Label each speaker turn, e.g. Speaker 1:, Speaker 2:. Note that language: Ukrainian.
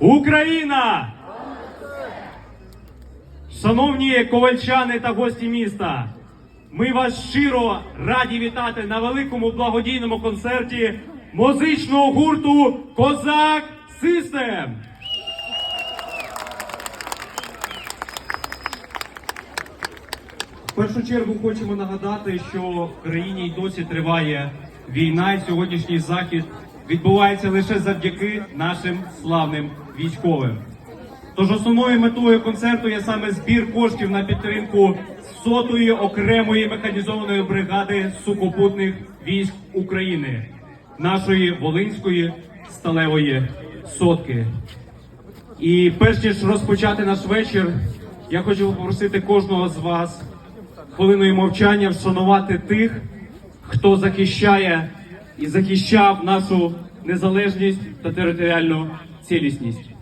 Speaker 1: Україна! Шановні ковальчани та гості міста, ми вас щиро раді вітати на великому благодійному концерті музичного гурту Козак Систем. В першу чергу хочемо нагадати, що в країні й досі триває війна, і сьогоднішній захід відбувається лише завдяки нашим славним військовим. Тож основною метою концерту є саме збір коштів на підтримку сотої окремої механізованої бригади сухопутних військ України, нашої Волинської сталевої сотки. І перш ніж розпочати наш вечір, я хочу попросити кожного з вас хвилиною мовчання вшанувати тих, хто захищає і захищав нашу незалежність та територіальну цілісність.